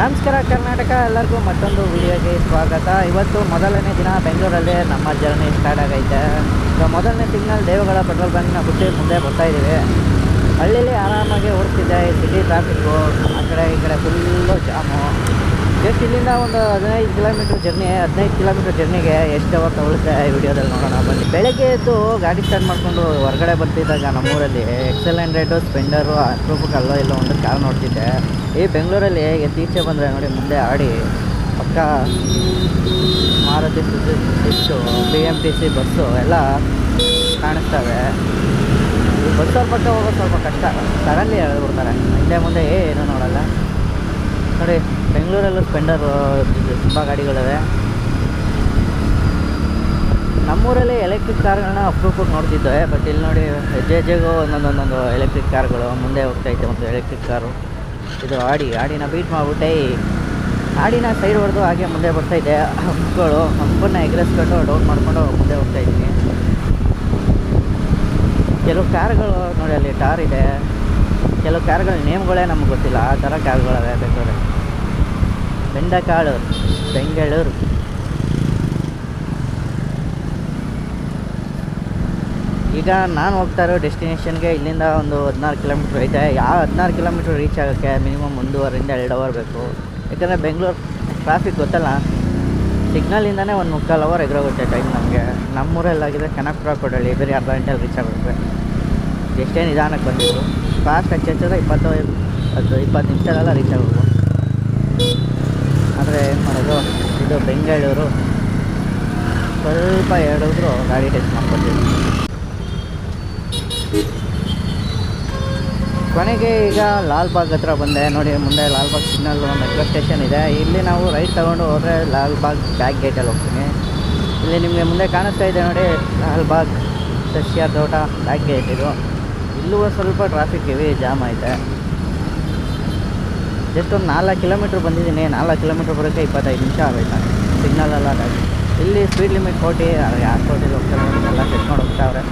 ನಮಸ್ಕಾರ ಕರ್ನಾಟಕ, ಎಲ್ಲರಿಗೂ ಮತ್ತೊಂದು ವಿಡಿಯೋಗೆ ಸ್ವಾಗತ. ಇವತ್ತು ಮೊದಲನೇ ದಿನ ಬೆಂಗಳೂರಲ್ಲೇ ನಮ್ಮ ಜರ್ನಿ ಸ್ಟಾರ್ಟ್ ಆಗೈತೆ. ಸೊ ಮೊದಲನೇ ಸಿಗ್ನಲ್ ದೇವಗಳ ಪೆಟ್ರೋಲ್ ಬಂಕ್ನ ಬಿಟ್ಟು ಮುಂದೆ ಬರ್ತಾ ಇದ್ದೀವಿ. ಹಳ್ಳಿಲಿ ಆರಾಮಾಗಿ ಓಡ್ತಿದ್ದೆ ಸಿಟಿ ಟ್ರಾಫಿಕ್ಕು ಆ ಕಡೆ ಈ ಕಡೆ ಫುಲ್ಲು ಜಾಮು. ಜಸ್ಟ್ ಇಲ್ಲಿಂದ ಒಂದು ಹದಿನೈದು ಕಿಲೋಮೀಟ್ರ್ ಜರ್ನಿ ಹದಿನೈದು ಕಿಲೋಮೀಟ್ರ್ ಜರ್ನಿಗೆ ಎಷ್ಟು ಅವರ್ ತಗೊಳುತ್ತೆ ಈ ವಿಡಿಯೋದಲ್ಲಿ ನೋಡೋಣ. ಬನ್ನಿ. ಬೆಳಗ್ಗೆ ಎದ್ದು ಗಾಡಿ ಸ್ಟಾರ್ಟ್ ಮಾಡಿಕೊಂಡು ಹೊರಗಡೆ ಬರ್ತಿದ್ದಾಗ ನಮ್ಮೂರಲ್ಲಿ ಎಕ್ಸೆಲ್ ಹಂಡ್ರೆಡು ಸ್ಪೆಂಡರು ಅಪ್ರೂಪಕ್ಕೆ ಅಲ್ಲೋ ಇಲ್ಲೋ ಒಂದು ಕಾರ್ ನೋಡ್ತಿದ್ದೆ. ಈ ಬೆಂಗಳೂರಲ್ಲಿ ಎತ್ತೀಚೆ ಬಂದರೆ ನೋಡಿ ಮುಂದೆ ಆಡಿ ಪಕ್ಕ Maruti ಸುಜುಕಿಷ್ಟು B M T C bus ಎಲ್ಲ ಕಾಣಿಸ್ತವೆ. ಈ ಬಸ್ಸವ್ರ ಪಕ್ಕ ಹೋಗೋದು ಸ್ವಲ್ಪ ಕಷ್ಟ. ಸಡನ್ಲಿ ಎಳೆದ್ಬಿಡ್ತಾರೆ. ಹಿಂದೆ ಮುಂದೆ ಏನೂ ನೋಡಲ್ಲ. ನೋಡಿ, ಬೆಂಗಳೂರಲ್ಲೂ ಸ್ಪೆಂಡರು ತುಂಬ ಗಾಡಿಗಳಿವೆ. ನಮ್ಮೂರಲ್ಲಿ ಎಲೆಕ್ಟ್ರಿಕ್ ಕಾರ್ಗಳನ್ನ ಅಪ್ರೂಪಕ್ಕೆ ನೋಡ್ತಿದ್ದೆ. ಬಟ್ ಇಲ್ಲಿ ನೋಡಿ ಹೆಜ್ಜೆ ಹೆಜ್ಜೆಗೂ ಒಂದೊಂದೊಂದೊಂದು ಒಂದೊಂದು ಎಲೆಕ್ಟ್ರಿಕ್ ಕಾರ್ಗಳು ಮುಂದೆ ಹೋಗ್ತೈತೆ ಒಂದು ಎಲೆಕ್ಟ್ರಿಕ್ ಕಾರು. ಇದು ಆಡಿ, ಆಡಿನ ಬೀಟ್ ಮಾಡಿಬಿಟ್ಟೆ. ಆಡಿನ ಸೈಡ್ ಹೊಡೆದು ಹಾಗೆ ಮುಂದೆ ಬರ್ತಾಯಿದ್ದೆ ಹಂಪ್ಗಳು ಹಂಪನ್ನ ಎಗ್ರೆಸ್ಕೊಂಡು ಡೌನ್ ಮಾಡಿಕೊಂಡು ಮುಂದೆ ಹೋಗ್ತಾ ಇದ್ದೀನಿ ಕೆಲವು ಕಾರ್ಗಳು ನೋಡಿ, ಅಲ್ಲಿ ಟಾರ್ ಇದೆ. ಕೆಲವು ಕಾರ್ಗಳ ನೇಮ್ಗಳೇ ನಮ್ಗೆ ಗೊತ್ತಿಲ್ಲ. ಆ ಥರ ಕಾರ್ಗಳವೆ ಬೆಂಗಳೂರು ಬೆಂಡಕಾಳು, ಬೆಂಗಳೂರು. ಈಗ ನಾನು ಹೋಗ್ತಾ ಇರೋ ಡೆಸ್ಟಿನೇಷನ್ಗೆ ಇಲ್ಲಿಂದ ಒಂದು ಹದಿನಾರು ಕಿಲೋಮೀಟ್ರ್ ಐತೆ. ಯಾವ ಹದಿನಾರು ಕಿಲೋಮೀಟ್ರ್ ರೀಚ್ ಆಗೋಕ್ಕೆ ಮಿನಿಮಮ್ ಒಂದೂವರೆಯಿಂದ ಎರಡು ಅವರ್ ಬೇಕು. ಯಾಕಂದರೆ ಬೆಂಗಳೂರು ಟ್ರಾಫಿಕ್ ಗೊತ್ತಲ್ಲ? ಸಿಗ್ನಲಿಂದನೇ ಒಂದು ಮುಕ್ಕಾಲು ಅವರ್ ಎದುರೋಗುತ್ತೆ ಟೈಮ್ ನಮಗೆ. ನಮ್ಮೂರಲ್ಲಾಗಿದೆ ಕನಕಪುರ, ಕೊಡಲಿ, ಬೇರೆ ಅರ್ಧ ಗಂಟೆಯಲ್ಲಿ ರೀಚ್ ಆಗುತ್ತೆ. ಎಷ್ಟೇ ನಿಧಾನಕ್ಕೆ ಬಂದಿದ್ದು ಫಾಸ್ಟ್ ಹಚ್ಚಿದ್ರೆ ಇಪ್ಪತ್ತು, ಅದು ಇಪ್ಪತ್ತು ನಿಮಿಷದಲ್ಲ ರೀಚ್ ಆಗೋದು. ಆದರೆ ಏನು ಮಾಡೋದು? ಇದು ಬೆಂಗಳೂರು. ಸ್ವಲ್ಪ ಎರಡಿದ್ರು ಗಾಡಿ ಟೆಸ್ಟ್ ಮಾಡ್ಕೊತೀವಿ. ಕೊನೆಗೆ ಈಗ ಲಾಲ್ಬಾಗ್ ಹತ್ರ ಬಂದೆ. ನೋಡಿ, ಮುಂದೆ ಲಾಲ್ಬಾಗ್ ಸಿಗ್ನಲ್ ಮೆಟ್ರೋ ಸ್ಟೇಷನ್ ಇದೆ. ಇಲ್ಲಿ ನಾವು ರೈಟ್ ತಗೊಂಡು ಹೋದರೆ ಲಾಲ್ಬಾಗ್ ಬ್ಯಾಕ್ ಗೇಟಲ್ಲಿ ಹೋಗ್ತೀನಿ. ಇಲ್ಲಿ ನಿಮಗೆ ಮುಂದೆ ಕಾಣಿಸ್ತಾ ಇದೆ ನೋಡಿ ಲಾಲ್ಬಾಗ್ ಸಸ್ಯ ತೋಟ ಬ್ಯಾಕ್ ಗೇಟ್ ಇದು. ಇಲ್ಲೂ ಸ್ವಲ್ಪ ಟ್ರಾಫಿಕ್ ಇವೆ ಜಾಮ್ ಐತೆ ಜಸ್ಟ್ ಒಂದು ನಾಲ್ಕು ಕಿಲೋಮೀಟ್ರ್ ಬಂದಿದ್ದೀನಿ. ನಾಲ್ಕು ಕಿಲೋಮೀಟ್ರ್ ಬರೋಕ್ಕೆ ಇಪ್ಪತ್ತೈದು ನಿಮಿಷ ಆಗೈತೆ ಸಿಗ್ನಲ್ ಎಲ್ಲ ಇಲ್ಲಿ ಸ್ಪೀಡ್ ಲಿಮಿಟ್ ಕೊಟ್ಟು ಯಾರು ಕೋಟಿಲಿ ಹೋಗ್ತಾರೆ ಎಲ್ಲ ಕೆಟ್ಕೊಂಡು ಹೋಗ್ತಾವ್ರೆ.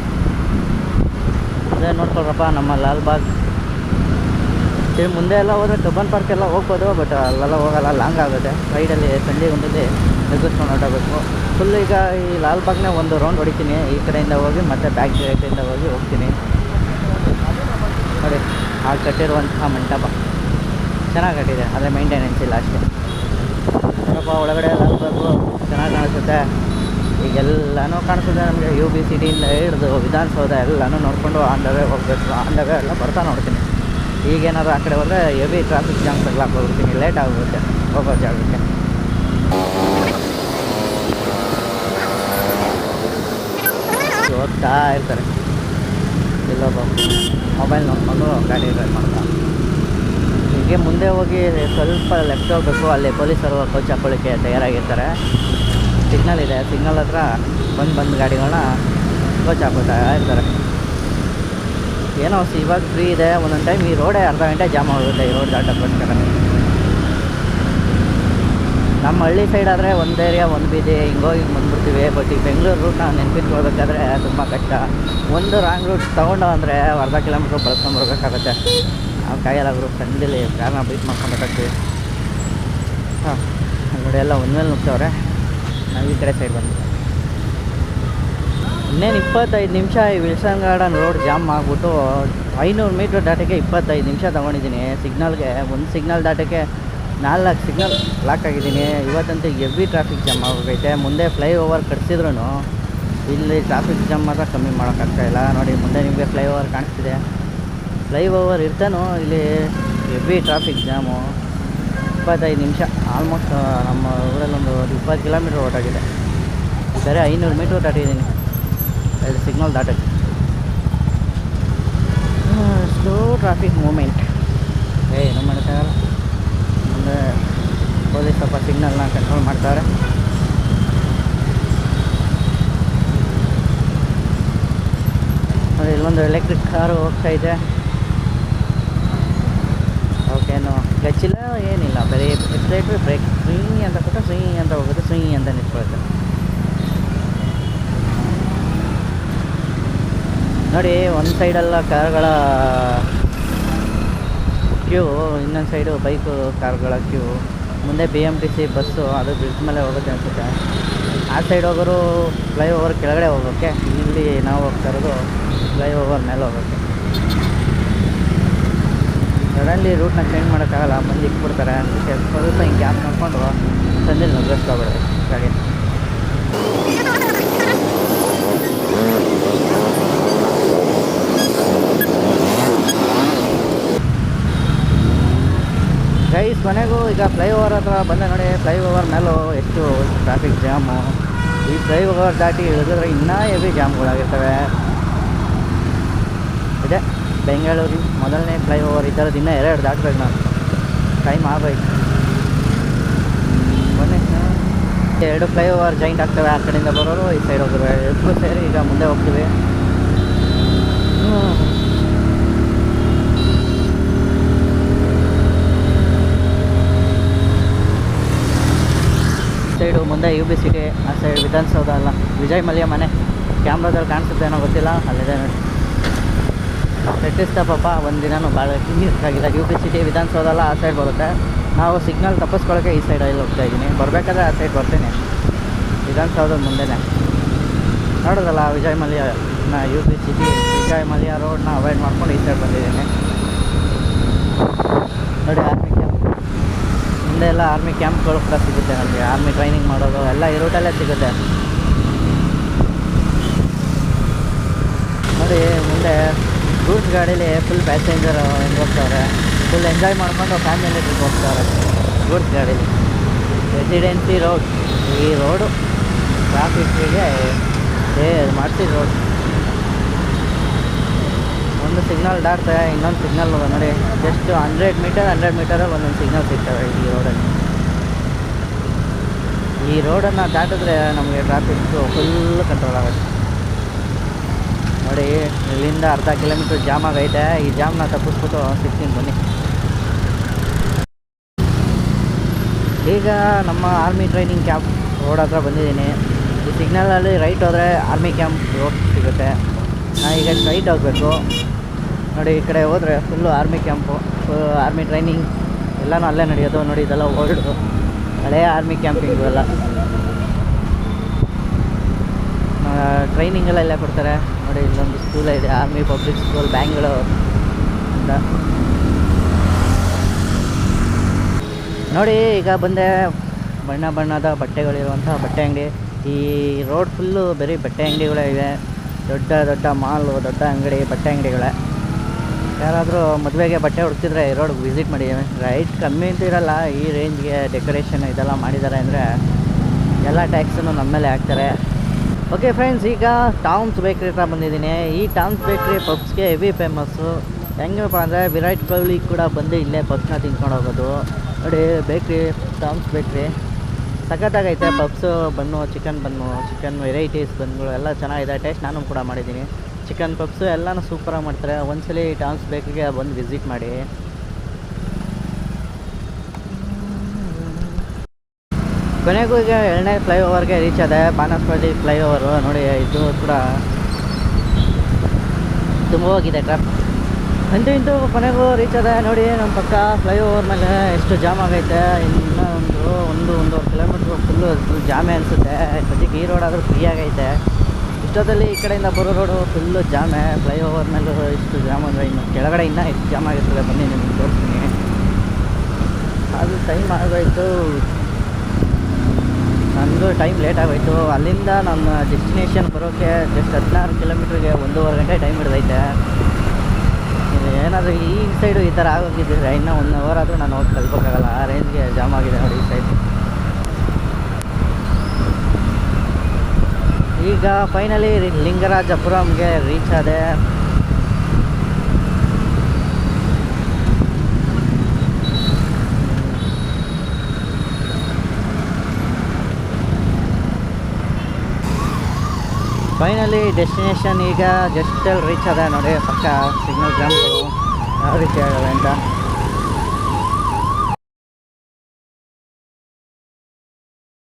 ಅದೇ ನೋಡ್ಕೊಳ್ರಪ್ಪ, ನಮ್ಮ ಲಾಲ್ಬಾಗ್. ಇಲ್ಲಿ ಮುಂದೆ ಎಲ್ಲ ಹೋದರೆ ಕಬ್ಬನ್ ಪಾರ್ಕ್ ಎಲ್ಲ ಹೋಗ್ಬೋದು ಬಟ್ ಅಲ್ಲೆಲ್ಲ ಹೋಗಲ್ಲ ಲಾಂಗ್ ಆಗುತ್ತೆ. ಸೈಡಲ್ಲಿ ಸಂಜೆ ಗುಂಡಲ್ಲಿ ನೆಗ್ಗಿಸ್ಕೊಂಡು ಹೊರಟಬೇಕು ಫುಲ್ ಈಗ ಈ ಲಾಲ್ಬಾಗ್ನೇ ಒಂದು ರೌಂಡ್ ಹೊಡಿತೀನಿ. ಈ ಕಡೆಯಿಂದ ಹೋಗಿ ಮತ್ತೆ ಬ್ಯಾಕ್ ಸೈಡಿಂದ ಹೋಗಿ ಹೋಗ್ತೀನಿ. ನೋಡಿ, ಆ ಕಟ್ಟಿರುವಂತಹ ಮಂಟಪ. ಚೆನ್ನಾಗಿ ಕಟ್ಟಿದೆ, ಅದೇ ಮೇಂಟೆನೆನ್ಸ್ ಇಲ್ಲ ಅಷ್ಟೇ. ನೋಡಪ್ಪ, ಒಳಗಡೆ ಲಾಲ್ಬಾಗು ಚೆನ್ನಾಗಿ ಕಾಣಿಸುತ್ತೆ. ಈಗೆಲ್ಲನೂ ಕಾಣಿಸ್ತದೆ ನಮಗೆ ಯು ಬಿ ಸಿ ಡಿಯಿಂದ ಹಿಡಿದು ವಿಧಾನಸೌಧ ಎಲ್ಲನೂ ನೋಡಿಕೊಂಡು ಆನ್ ದ ವೇ ಹೋಗಬೇಕು. ವೇ ಎಲ್ಲ ಬರ್ತಾ ನೋಡ್ತೀನಿ. ಈಗೇನಾದ್ರು ಆ ಕಡೆ ಹೋದರೆ ಹೆವಿ ಟ್ರಾಫಿಕ್ ಜಾಮ್ ತಗ್ಲಾಕ್ ಹೋಗ್ಬಿಡ್ತೀನಿ ಲೇಟ್ ಆಗುತ್ತೆ ಹೋಗೋ ಜಾಗಕ್ಕೆ. ಓದ್ತಾ ಇರ್ತಾರೆ. ಇಲ್ಲೊಬ್ಬ ಮೊಬೈಲ್ ನೋಡಿಕೊಂಡು ಗಾಡಿ ಡ್ರೈವ್ ಮಾಡ್ತಾ. ಹೀಗೆ ಮುಂದೆ ಹೋಗಿ ಸ್ವಲ್ಪ ಲೆಫ್ಟ್ ಹೋಗಬೇಕು. ಅಲ್ಲಿ ಪೊಲೀಸರು ಕೋಚ್ ಹಾಕೊಳ್ಳಿಕ್ಕೆ ತಯಾರಾಗಿರ್ತಾರೆ. ಸಿಗ್ನಲ್ ಇದೆ, ಸಿಗ್ನಲ್ ಹತ್ರ ಬಂದು ಬಂದು ಗಾಡಿಗಳನ್ನ ಕೋಚ್ ಹಾಕೋತಾ ಇರ್ತಾರೆ. ಏನೋ ಇವಾಗ ಫ್ರೀ ಇದೆ, ಒಂದೊಂದು ಟೈಮ್ ಈ ರೋಡೇ ಅರ್ಧ ಗಂಟೆ ಜಾಮ್ ಆಗುತ್ತೆ, ಈ ರೋಡ್ ದಾಟಕ್ಕೋಸ್ಕರ ನಮ್ಮ ಹಳ್ಳಿ ಸೈಡ್ ಆದರೆ ಒಂದು ಏರಿಯಾ ಒಂದು ಬೀದಿ ಹಿಂಗೋಗಿ ಬಂದ್ಬಿಡ್ತೀವಿ. ಬಟ್ ಈ ಬೆಂಗಳೂರು ರೂಟ್ನ ನೆನ್ಪಿಟ್ಕೊಳ್ಬೇಕಾದ್ರೆ ತುಂಬ ಕಷ್ಟ. ಒಂದು ರಾಂಗ್ ರೂಟ್ ತೊಗೊಂಡು ಅಂದರೆ ಅರ್ಧ ಕಿಲೋಮೀಟ್ರ್ ಬಳಸ್ಕೊಂಬರ್ಬೇಕಾಗತ್ತೆ ನಾವು ಕೈಯಲ್ಲಾದರೂ ಫ್ರೆಂಡ್ಲಿ ಕಾರ್ನ ಬೀಟ್ ಮಾಡ್ಕೊಂಡ್ಬೇಕಾಗ್ತೀವಿ ಹಾಂ ನೋಡಿ ಎಲ್ಲ ಒಂದ್ಮೇಲೆ ನುಗ್ತವ್ರೆ ನಾವು ಈ ಕಡೆ ಸೈಡ್ ಬಂದ್ವಿ. ಇನ್ನೇನು ಇಪ್ಪತ್ತೈದು ನಿಮಿಷ ಈ ವಿಲ್ಸನ್ ಗಾರ್ಡನ್ ರೋಡ್ ಜಾಮ್ ಆಗಿಬಿಟ್ಟು ಐನೂರು ಮೀಟ್ರ್ ದಾಟಕ್ಕೆ ಇಪ್ಪತ್ತೈದು ನಿಮಿಷ ತೊಗೊಂಡಿದ್ದೀನಿ. ಸಿಗ್ನಲ್ಗೆ, ಒಂದು ಸಿಗ್ನಲ್ ದಾಟಕ್ಕೆ ನಾಲ್ಕು ಸಿಗ್ನಲ್ ಲಾಕ್ ಆಗಿದ್ದೀನಿ. ಇವತ್ತಂತೂ ಎವಿ ಟ್ರಾಫಿಕ್ ಜಾಮ್ ಆಗೋಗೈತೆ. ಮುಂದೆ ಫ್ಲೈ ಓವರ್ ಕಟ್ಸಿದ್ರು ಇಲ್ಲಿ ಟ್ರಾಫಿಕ್ ಜಾಮ್ ಮಾತ್ರ ಕಮ್ಮಿ ಮಾಡೋಕ್ಕಾಗ್ತಾಯಿಲ್ಲ ನೋಡಿ, ಮುಂದೆ ನಿಮಗೆ ಫ್ಲೈ ಓವರ್ ಕಾಣಿಸ್ತಿದೆ. ಫ್ಲೈ ಓವರ್ ಇರ್ತಾನೋ ಇಲ್ಲಿ ಎವಿ ಟ್ರಾಫಿಕ್ ಜಾಮು ಇಪ್ಪತ್ತೈದು ನಿಮಿಷ. ಆಲ್ಮೋಸ್ಟ್ ನಮ್ಮ ಊರಲ್ಲೊಂದು ಇಪ್ಪತ್ತು ಕಿಲೋಮೀಟ್ರ್ ಓಟಾಗಿದೆ ಸರಿ, ಐನೂರು ಮೀಟ್ರ್ ದಾಟಿದ್ದೀನಿ ಎರಡು ಸಿಗ್ನಲ್ ದಾಟಕ್ಕೆ. ಸ್ಲೋ ಟ್ರಾಫಿಕ್ ಮೂಮೆಂಟ್ ಏ ಏನು ಮಾಡ್ತಾಯಿಲ್ಲ ಮುಂದೆ ಪೊಲೀಸ್ ಸ್ವಲ್ಪ ಸಿಗ್ನಲ್ನ ಕಂಟ್ರೋಲ್ ಮಾಡ್ತಾರೆ. ಇಲ್ಲೊಂದು ಎಲೆಕ್ಟ್ರಿಕ್ ಕಾರು ಹೋಗ್ತಾ ಇದೆ. ಗಚ್ಚಿಲ್ಲ ಏನಿಲ್ಲ, ಬರೀ ಎಕ್ಸೈಟ್ರಿ ಬ್ರೇಕ್ ಸ್ವಿಂಗ್ ಅಂತ ಕೊಟ್ಟು ಸ್ವಿಂಗ್ ಅಂತ ಹೋಗುತ್ತೆ ಸ್ವಿಂಗ್ ಅಂತ ನಿಂತ್ಕೊಳುತ್ತೆ ನೋಡಿ, ಒಂದು ಸೈಡೆಲ್ಲ ಕಾರ್ಗಳ ಕ್ಯೂ ಇನ್ನೊಂದು ಸೈಡು ಬೈಕು ಕಾರ್ಗಳ ಕ್ಯೂ ಮುಂದೆ B M T C bus ಅದು ಬ್ರಿಡ್ಜ್ ಮೇಲೆ ಹೋಗುತ್ತೆ ಅನಿಸುತ್ತೆ. ಆ ಸೈಡ್ ಹೋಗೋರು ಫ್ಲೈ ಓವರ್ ಕೆಳಗಡೆ ಹೋಗೋಕ್ಕೆ ಇಲ್ಲಿ ನಾವು ಹೋಗ್ತಾ ಇರೋದು ಫ್ಲೈಓವರ್ ಮೇಲೆ ಹೋಗೋಕ್ಕೆ ಸಡನ್ಲಿ ರೂಟ್ನ ಚೇಂಜ್ ಮಾಡೋಕ್ಕಾಗಲ್ಲ, ಮಂದಿ ಇಟ್ಬಿಡ್ತಾರೆ ಅದಕ್ಕೆ ಸ್ವಲ್ಪ ಹಿಂಗೆ ಗ್ಯಾಪ್ ನೋಡಿಕೊಂಡು ಸಂಜೆ ನುಗ್ಗಿಸ್ಕೊಬಿಡೋದು ಗಾಡಿ. ಗೈಸ್ ಕೊನೆಗೂ ಈಗ ಫ್ಲೈಓವರ್ ಹತ್ರ ಬಂದೆ ನೋಡಿ ಫ್ಲೈಓವರ್ ಮೇಲೂ ಎಷ್ಟು ಟ್ರಾಫಿಕ್ ಜಾಮು ಈ ಫ್ಲೈಓವರ್ ದಾಟಿ ಇಳಿದ್ರೆ ಇನ್ನೂ ಹೆವಿ ಜಾಮ್ಗಳಾಗಿರ್ತವೆ ಇದೆ ಮೊದಲನೇ ಮೊದಲನೇ ಫ್ಲೈಓವರ್ ಈ ಥರದ್ದು ಇನ್ನೂ ಎರಡು ದಾಟಬೇಕು ನಾನು ಟೈಮ್ ಆಗಬೇಕು. ಮೊನ್ನೆ ಎರಡು ಫ್ಲೈಓವರ್ ಜಾಯಿಂಟ್ ಆಗ್ತವೆ, ಆ ಕಡೆಯಿಂದ ಬರೋರು, ಈ ಸೈಡ್ ಹೋಗಿವೆ ಎಲ್ಲರೂ ಸೇರಿ ಈಗ ಮುಂದೆ ಹೋಗ್ತೀವಿ. ಸೈಡು ಮುಂದೆ ಯು ಬಿ ಸಿಟಿ ಆ ಸೈಡ್ ವಿಧಾನಸೌಧ ಅಲ್ಲ. ವಿಜಯ್ ಮಲ್ಯ ಮನೆ. ಕ್ಯಾಮ್ರಾದಲ್ಲಿ ಕಾಣಿಸುತ್ತೆ ಏನೋ ಗೊತ್ತಿಲ್ಲ, ಅಲ್ಲಿದೆ ನೋಡಿ. ಸೆಟ್ಟಿಸ್ತ ಪಾಪ ಒಂದು ದಿನವೂ ಭಾಳ ಆಗಿಲ್ಲ ಯು ಪಿ ಸಿಟಿ ವಿಧಾನಸೌಧ ಅಲ್ಲ ಆ ಸೈಡ್ ಬರುತ್ತೆ. ನಾವು ಸಿಗ್ನಲ್ ತಪ್ಪಿಸ್ಕೊಳ್ಳೋಕೆ ಈ ಸೈಡ್ ಅಲ್ಲಿ ಹೋಗ್ತಾ ಇದ್ದೀನಿ. ಬರಬೇಕಾದ್ರೆ ಆ ಸೈಡ್ ಬರ್ತೀನಿ. ವಿಧಾನಸೌಧದ ಮುಂದೆನೇ. ನೋಡೋದಲ್ಲ ವಿಜಯ್ ಮಲ್ಯ ನಾ U P City Vijay Mallya ರೋಡ್ನ avoid ಮಾಡ್ಕೊಂಡು ಈ ಸೈಡ್ ಬಂದಿದ್ದೀನಿ. ನೋಡಿ ಆರ್ಮಿ ಕ್ಯಾಂಪ್ ಮುಂದೆ ಎಲ್ಲ ಆರ್ಮಿ ಕ್ಯಾಂಪ್ಗಳು ಕೂಡ ಸಿಗುತ್ತೆ ನಮಗೆ. ಆರ್ಮಿ ಟ್ರೈನಿಂಗ್ ಮಾಡೋದು, ಎಲ್ಲ ಈ ರೂಟಲ್ಲೇ ಸಿಗುತ್ತೆ. ನೋಡಿ, ಮುಂದೆ ಗೂಡ್ಸ್ ಗಾಡೀಲಿ ಫುಲ್ ಪ್ಯಾಸೆಂಜರ್ ಹೆಂಗೆ ಹೋಗ್ತಾರೆ. ಫುಲ್ ಎಂಜಾಯ್ ಮಾಡ್ಕೊಂಡು ಫ್ಯಾಮಿಲಿ ಟ್ರಿಪ್ ಹೋಗ್ತಾರೆ. ಗೂಡ್ಸ್ ಗಾಡೀಲಿ. ರೆಸಿಡೆನ್ಸಿ ರೋಡ್ ಈ ರೋಡು ಟ್ರಾಫಿಕ್ಕಿಗೆ ಏ ಮಾಡ್ತೀವಿ ರೋಡ್ ಒಂದು ಸಿಗ್ನಲ್ ದಾಟ್ತೆ, ಇನ್ನೊಂದು ಸಿಗ್ನಲ್ ನೋಡಿ ಜಸ್ಟ್ ಹಂಡ್ರೆಡ್ ಮೀಟರ್ ಹಂಡ್ರೆಡ್ ಮೀಟರಲ್ಲಿ ಒಂದೊಂದು ಸಿಗ್ನಲ್ ಸಿಗ್ತವೆ ಈ ರೋಡಲ್ಲಿ ಈ ರೋಡನ್ನು ದಾಟಿದ್ರೆ ನಮಗೆ ಟ್ರಾಫಿಕ್ಕು ಫುಲ್ ಕಂಟ್ರೋಲ್ ಆಗುತ್ತೆ. ನೋಡಿ, ಇಲ್ಲಿಂದ ಅರ್ಧ ಕಿಲೋಮೀಟ್ರ್ ಜಾಮ್ ಆಗೈತೆ. ಈ ಜಾಮ್ನ ತಪ್ಪಿಸ್ಬಿಟ್ಟು ಸಿಗ್ತೀನಿ ಬನ್ನಿ. ಈಗ ನಮ್ಮ ಆರ್ಮಿ ಟ್ರೈನಿಂಗ್ ಕ್ಯಾಂಪ್ ರೋಡ್ ಹತ್ರ ಬಂದಿದ್ದೀನಿ. ಈ ಸಿಗ್ನಲಲ್ಲಿ ರೈಟ್ ಹೋದರೆ ಆರ್ಮಿ ಕ್ಯಾಂಪ್ ರೋಡ್ ಸಿಗುತ್ತೆ. ನಾ ಈಗ ಸ್ಟ್ರೈಟ್ ಹೋಗಬೇಕು. ನೋಡಿ, ಈ ಕಡೆ ಹೋದರೆ full army camp army training ಎಲ್ಲನೂ ಅಲ್ಲೇ ನಡೆಯೋದು. ನೋಡಿ, ಇದೆಲ್ಲ ಓಲ್ಡು ಹಳೆಯ ಆರ್ಮಿ ಕ್ಯಾಂಪಿಂಗು ಎಲ್ಲ. ಟ್ರೈನಿಂಗೆಲ್ಲ ಇಲ್ಲೇ ಕೊಡ್ತಾರೆ. ನೋಡಿ, ಇಲ್ಲೊಂದು ಸ್ಕೂಲ್ ಇದೆ ಆರ್ಮಿ ಪಬ್ಲಿಕ್ ಸ್ಕೂಲ್ ಬ್ಯಾಂಗ್ಳೂರ್ ಅಂತ. ನೋಡಿ, ಈಗ ಬಂದೆ ಬಣ್ಣ ಬಣ್ಣದ ಬಟ್ಟೆಗಳಿರುವಂಥ ಬಟ್ಟೆ ಅಂಗಡಿ. ಈ ರೋಡ್ ಫುಲ್ಲು ಬರೀ ಬಟ್ಟೆ ಅಂಗಡಿಗಳೇ ಇವೆ. ದೊಡ್ಡ ದೊಡ್ಡ ಮಾಲು ದೊಡ್ಡ ಅಂಗಡಿ, ಬಟ್ಟೆ ಅಂಗಡಿಗಳೇ. ಯಾರಾದರೂ ಮದುವೆಗೆ ಬಟ್ಟೆ ಹುಡ್ತಿದ್ರೆ ಈ ರೋಡ್ಗೆ ವಿಸಿಟ್ ಮಾಡಿ. ರೈಟ್ ಕಮ್ಮಿ ಅಂತ ಇರಲ್ಲ, ಈ ರೇಂಜ್ಗೆ ಡೆಕೋರೇಷನ್ ಇದೆಲ್ಲ ಮಾಡಿದ್ದಾರೆ ಅಂದರೆ ಎಲ್ಲ ಟ್ಯಾಕ್ಸನ್ನು ನಮ್ಮ ಮೇಲೆ ಹಾಕ್ತಾರೆ. ಓಕೆ ಫ್ರೆಂಡ್ಸ್ ಈಗ ಟಾಮ್ಸ್ ಬೇಕ್ರಿ ಹತ್ರ ಬಂದಿದ್ದೀನಿ. ಈ ಟಾಮ್ಸ್ ಬೇಕ್ರಿ ಪಬ್ಸ್ಗೆ ಹೆವಿ ಫೇಮಸ್ಸು ಹೆಂಗಪ್ಪ ಅಂದರೆ ವಿರಾಟ್ ಕೊಹ್ಲಿ ಕೂಡ ಬಂದು ಇಲ್ಲೇ ಪಬ್ಸ್ನ ತಿನ್ಕೊಂಡು ಹೋಗೋದು. ನೋಡಿ ಬೇಕ್ರಿ ಟಾಮ್ಸ್ ಬೇಕ್ರಿ ಸಖತ್ತಾಗೈತೆ puffs. Bun chicken bun chicken varieties ಬನ್ಗಳು ಎಲ್ಲ ಚೆನ್ನಾಗಿದೆ. ಟೇಸ್ಟ್ ನಾನು ಕೂಡ ಮಾಡಿದ್ದೀನಿ. ಚಿಕನ್ ಪಬ್ಸು ಎಲ್ಲನೂ ಸೂಪರಾಗಿ ಮಾಡ್ತಾರೆ. ಒಂದ್ಸಲಿ ಟಾಮ್ಸ್ ಬೇಕ್ರಿಗೆ ಬಂದು ವಿಸಿಟ್ ಮಾಡಿ. ಕೊನೆಗೂ ಈಗ ಎರಡನೇ ಫ್ಲೈಓವರ್ಗೆ ರೀಚ್ ಆದ. ಬಾನಸ್ಪಟ್ಟಿ ಫ್ಲೈಓವರು ನೋಡಿ, ಇದು ಕೂಡ ತುಂಬ ಹೋಗಿದೆ ಟ್ರಾಫಿಕ್ ಅಂತೂ ಇಂತೂ ಕೊನೆಗೂ ರೀಚ್ ಆದ. ನೋಡಿ, ನಮ್ಮ ಪಕ್ಕ ಫ್ಲೈಓವರ್ ಮೇಲೆ ಎಷ್ಟು ಜಾಮ್ ಆಗೈತೆ. ಇನ್ನೂ ಒಂದು ಒಂದು ಕಿಲೋಮೀಟ್ರ್ ಫುಲ್ಲು ಫುಲ್ ಜಾಮೆ ಅನಿಸುತ್ತೆ. ಸದ್ಯಕ್ಕೆ ಈ ರೋಡ್ ಆದರೂ ಫ್ರೀ ಆಗೈತೆ. ಇಷ್ಟೊತ್ತಲ್ಲಿ ಈ ಕಡೆಯಿಂದ ಬರೋ ರೋಡು ಫುಲ್ಲು ಜಾಮೆ ಫ್ಲೈಓವರ್ ಮೇಲೂ ಇಷ್ಟು ಜಾಮ್ ಅಂದರೆ ಇನ್ನು ಕೆಳಗಡೆ ಇನ್ನೂ ಎಷ್ಟು ಜಾಮ್ ಆಗಿರ್ತದೆ. ಬನ್ನಿ, ನಿಮಗೆ ತೋರಿಸ್ತೀನಿ. ಅದು ಟೈಮ್ ಆಗೋಯ್ತು. ನನಗೂ ಟೈಮ್ ಲೇಟ್ ಆಗೋಯ್ತು. ಅಲ್ಲಿಂದ ನಮ್ಮ ಡೆಸ್ಟಿನೇಷನ್ ಬರೋಕ್ಕೆ ಜಸ್ಟ್ ಹದಿನಾರು ಕಿಲೋಮೀಟ್ರಿಗೆ ಒಂದೂವರೆ ಗಂಟೆ ಟೈಮ್ ಹಿಡ್ದೈತೆ. ಏನಾದರೂ ಈ ಸೈಡು ಈ ಥರ ಆಗೋಗಿದ್ದರೆ ಇನ್ನೂ ಒನ್ ಅವರ್ ಆದರೂ ನಾನು ಹೋಗಿ ತಲುಪೋಕ್ಕಾಗಲ್ಲ ಆ ರೇಂಜ್ಗೆ ಜಾಮ್ ಆಗಿದೆ ನೋಡಿ ಈ ಸೈಡ್ ಈಗ ಫೈನಲಿ ಲಿಂಗರಾಜಪುರಂಗೆ ರೀಚ್ ಆದೆ. ಫೈನಲಿ ಡೆಸ್ಟಿನೇಷನ್ ಈಗ ಜಸ್ಟಲ್ಲಿ ರೀಚ್ ಅದ ನೋಡಿ ಪಕ್ಕ ಸಿಗ್ನಲ್ ಗ್ರಾಮ್ಗಳು ಯಾವ ರೀತಿ ಆಗಿದೆ ಅಂತ.